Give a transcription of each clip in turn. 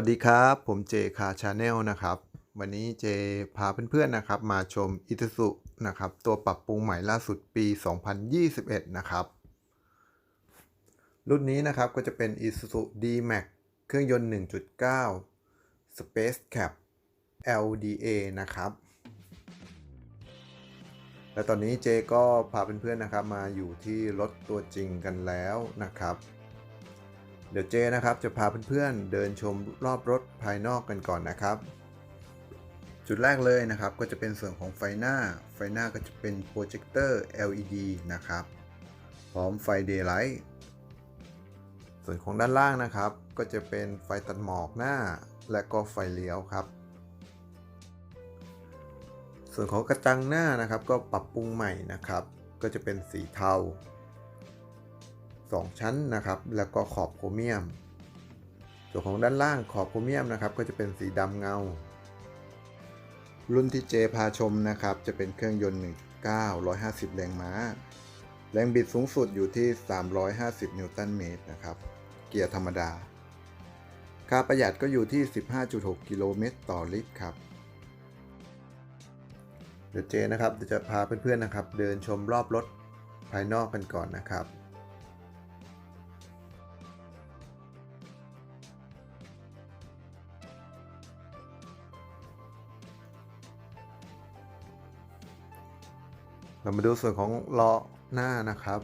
วัสดีครับ ผมเจคาชาแนลนะครับ วันนี้เจพาเพื่อนๆนะครับ มาชมอิต s u นะครับตัวปรับปรุงใหม่ล่าสุดปี 2021 นะครับ รุ่นนี้นะครับก็จะเป็น Isuzu D-Max เครื่องยนต์ 1.9 Space Cap LDA นะครับ และตอนนี้เจก็พาเพื่อนๆนะครับ มาอยู่ที่รถตัวจริงกันแล้วนะครับ เดี๋ยวเจนะครับจะพาเพื่อนๆเดินชมรอบรถภายนอกกันก่อนนะครับ จุดแรกเลยนะครับก็จะเป็นส่วนของไฟหน้า ไฟหน้าก็จะเป็นโปรเจคเตอร์ LED นะครับ พร้อมไฟ Daylight ส่วนของด้านล่างนะครับ ก็จะเป็นไฟตัดหมอกหน้า และก็ไฟเลี้ยวครับ ส่วนของกระจังหน้านะครับ ก็ปรับปรุงใหม่นะครับ ก็จะเป็นสีเทา 2 ชั้นนะครับ แล้วก็ขอบโครเมียม ส่วนของด้านล่างขอบโครเมียมนะครับ ก็จะเป็นสีดำเงา รุ่นที่เจพาชมนะครับ จะเป็นเครื่องยนต์ 1.9 150 แรงม้า แรงบิดสูงสุดอยู่ที่ 350 นิวตันเมตรนะครับ เกียร์ธรรมดา ค่าประหยัดก็อยู่ที่ 15.6 กิโลเมตรต่อลิตรครับเดี๋ยวเจนะครับเดี๋ยวจะพาเพื่อนๆนะครับ เดินชมรอบรถภายนอกกันก่อนนะครับ เรามาดูส่วนของล้อหน้านะครับ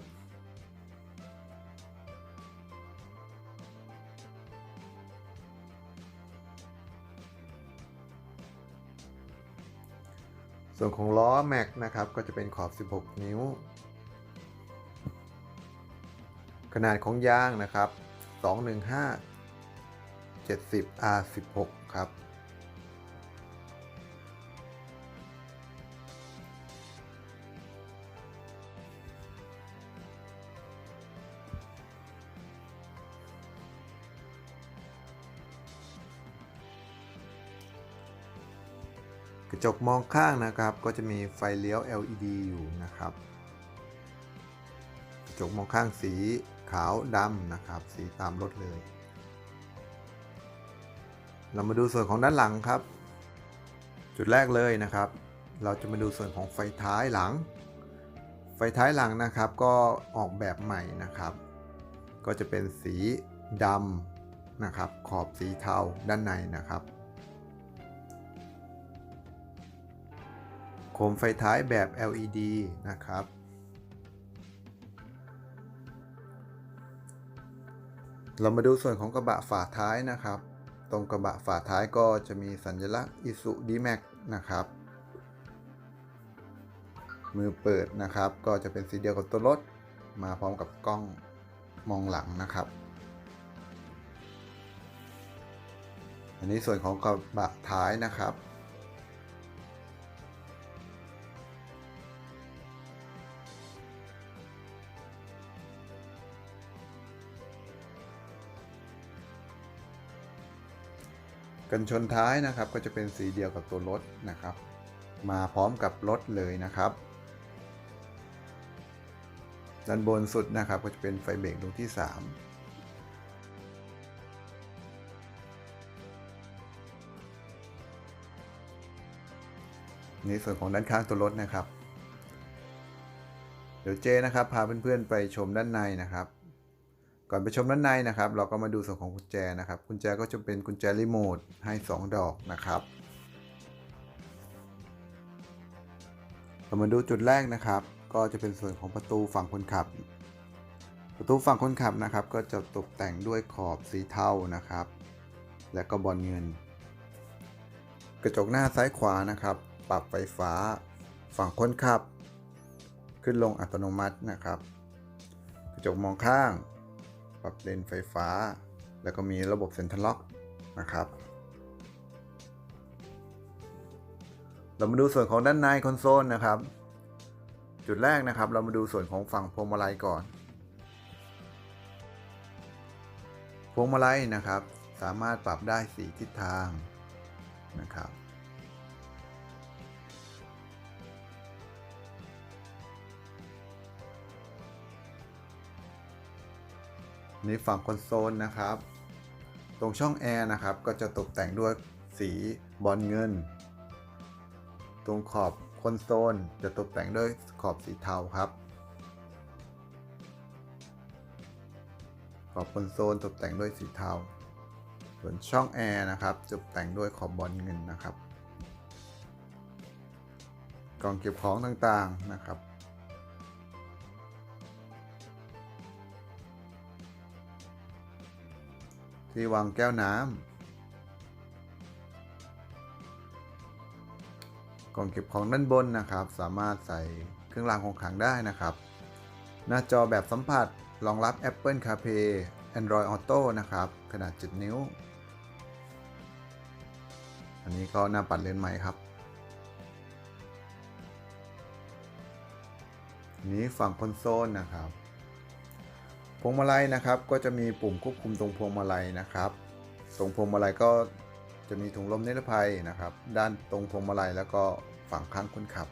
ส่วนของล้อแม็กนะครับก็จะเป็นขอบ 16 นิ้ว ขนาดของยางนะครับ 215 70 R16 ครับ กระจกมองข้างนะครับ ก็จะมีไฟเลี้ยว LED อยู่นะครับ กระจกมองข้างสีขาวดำนะครับ สีตามรถเลย เรามาดูส่วนของด้านหลังครับ จุดแรกเลยนะครับ เราจะมาดูส่วนของไฟท้ายหลัง ไฟท้ายหลังนะครับ ก็ออกแบบใหม่นะครับ ก็จะเป็นสีดำนะครับ ขอบสีเทาด้านในนะครับ โคมไฟท้ายแบบ LED นะครับ เรามาดูส่วนของกระบะฝาท้ายนะครับ ตรงกระบะฝาท้ายก็จะมีสัญลักษณ์ Isuzu D-Max นะครับ มือเปิดนะครับ ก็จะเป็นสีเดียวกับตัวรถ มาพร้อมกับกล้องมองหลังนะครับอันนี้ส่วนของกระบะท้ายนะครับ กันชนท้ายนะครับ ก็จะเป็นสีเดียวกับตัวรถนะครับ มาพร้อมกับรถเลยนะครับ ด้านบนสุดนะครับก็จะเป็นไฟเบรกดวงที่ 3ในส่วนของด้านข้างตัวรถนะครับ เดี๋ยวเจนะครับ พาเพื่อนๆไปชมด้านในนะครับ ก่อนไปชมด้านในนะครับ เราก็มาดูส่วนของกุญแจนะครับ กุญแจก็จะเป็นกุญแจรีโมทให้ 2 ดอกนะครับเรามาดูจุดแรกนะครับ ก็จะเป็นส่วนของประตูฝั่งคนขับ ประตูฝั่งคนขับนะครับ ก็จะตกแต่งด้วยขอบสีเทานะครับ และก็บอลเงิน กระจกหน้าซ้ายขวานะครับ ปรับไฟฟ้าฝั่งคนขับ ขึ้นลงอัตโนมัตินะครับ กระจกมองข้าง ปรับเลนไฟฟ้า แล้วก็มีระบบเซ็นทรัลล็อกนะครับเรามาดูส่วนของด้านในคอนโซลนะครับ จุดแรกนะครับ เรามาดูส่วนของฝั่งพวงมาลัยก่อน พวงมาลัยนะครับ สามารถปรับได้สีทิศทางนะครับ ในฝั่งคอนโซลนะครับ ตรงช่องแอร์นะครับ ก็จะตกแต่งด้วยสีบอลเงิน ตรงขอบคอนโซลจะตกแต่งด้วยขอบสีเทาครับ ขอบคอนโซลตกแต่งด้วยสีเทา ส่วนช่องแอร์นะครับตกแต่งด้วยขอบบอลเงินนะครับ กล่องเก็บของต่างๆนะครับ ที่วางแก้วน้ำกล่องเก็บของด้านบนนะครับ สามารถใส่เครื่องรางของขลังได้นะครับ หน้าจอแบบสัมผัสรองรับ Apple CarPlay Android Auto นะครับ ขนาด 7 นิ้ว อันนี้ก็หน้าปัดเลนส์ใหม่ครับนนี้ฝั่งคอนโซลนะครับ วงมาลัยนะครับ ก็จะมีปุ่มควบคุมตรงพวงมาลัยนะครับ ตรงพวงมาลัยก็จะมีถุงลมนิรภัยนะครับ ด้านตรงพวงมาลัยแล้วก็ฝั่งข้างคนขับ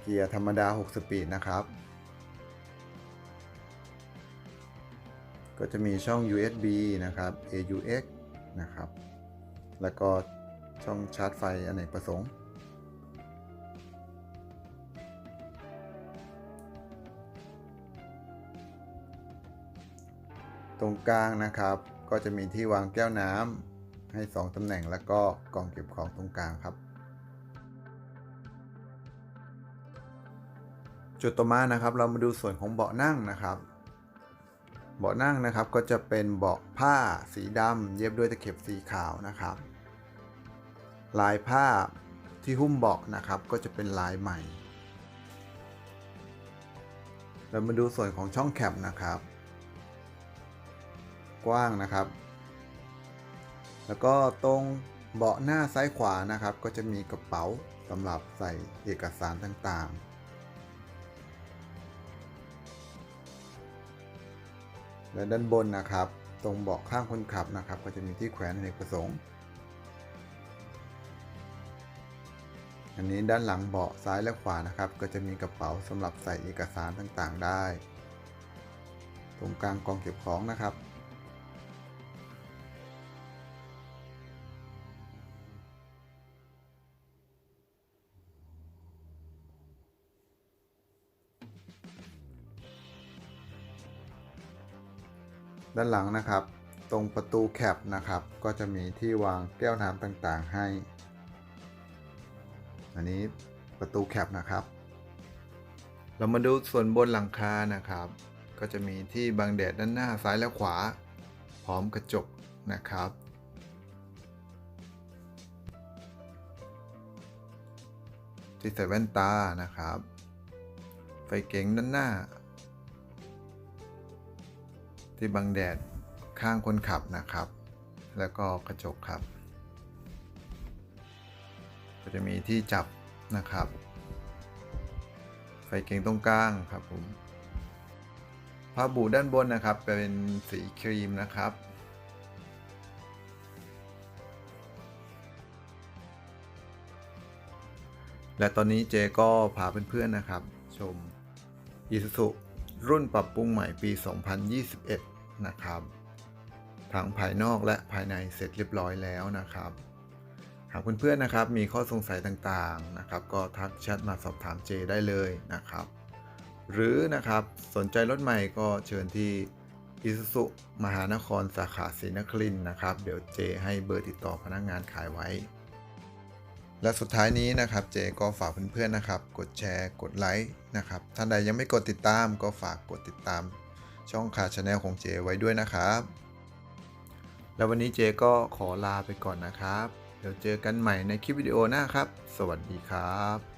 เกียร์ธรรมดา 6 สปีดนะครับ ก็จะมีช่อง USB นะครับ AUX นะครับ แล้วก็ช่องชาร์จไฟอเนกประสงค์ ตรงกลางนะครับ ก็จะมีที่วางแก้วน้ำให้ 2ตำแหน่งแล้วก็กล่องเก็บของตรงกลางครับ จุดต่อมานะครับ เรามาดูส่วนของเบาะนั่งนะครับ เบาะนั่งนะครับก็จะเป็นเบาะผ้าสีดำเย็บด้วยตะเข็บสีขาวนะครับ ลายผ้าที่หุ้มเบาะนะครับ ก็จะเป็นลายใหม่ เรามาดูส่วนของช่องแคปนะครับ กว้างนะครับ แล้วก็ตรงเบาะหน้าซ้ายขวานะครับ ก็จะมีกระเป๋าสำหรับใส่เอกสารต่างๆ และด้านบนนะครับ ตรงเบาะข้างคนขับนะครับ ก็จะมีที่แขวนอเนประสงค์ อันนี้ด้านหลังเบาะซ้ายและขวานะครับ ก็จะมีกระเป๋าสำหรับใส่เอกสารต่างๆได้ ตรงกลางกองเก็บของนะครับ ด้านหลังนะครับ ตรงประตูแคปนะครับ ก็จะมีที่วางแก้วน้ำต่างๆให้ อันนี้ประตูแคปนะครับ เรามาดูส่วนบนหลังคานะครับ ก็จะมีที่บังแดดด้านหน้าซ้ายและขวา พร้อมกระจกนะครับที่ใส่แว่นตานะครับ ไฟเก๋งด้านหน้า ที่บังแดดข้างคนขับนะครับ แล้วก็กระจกครับ ก็จะมีที่จับนะครับ ไฟเก่งตรงกลางครับผมผ้าบูด้านบนนะครับ เป็นสีครีมนะครับ และตอนนี้เจก็พาเพื่อนๆนะครับ ชม Isuzu รุ่นปรับปรุงใหม่ปี 2021 นะครับทั้งภายนอกและภายในเสร็จเรียบร้อยแล้วนะครับ หากเพื่อนๆนะครับมีข้อสงสัยต่างๆนะครับ ก็ทักแชทมาสอบถามเจได้เลยนะครับ หรือนะครับสนใจรถใหม่ก็เชิญที่ Isuzu มหานครสาขาศรีนครินนะครับ เดี๋ยวเจให้เบอร์ติดต่อพนักงานขายไว้ และสุดท้ายนี้นะครับเจก็ฝากเพื่อนๆนะครับ กดแชร์ กดไลค์นะครับท่านใดยังไม่กดติดตามก็ฝากกดติดตาม ช่องคาชาแนลของเจไว้ด้วยนะครับ แล้ววันนี้เจก็ขอลาไปก่อนนะครับ เดี๋ยวเจอกันใหม่ในคลิปวิดีโอหน้าครับ สวัสดีครับ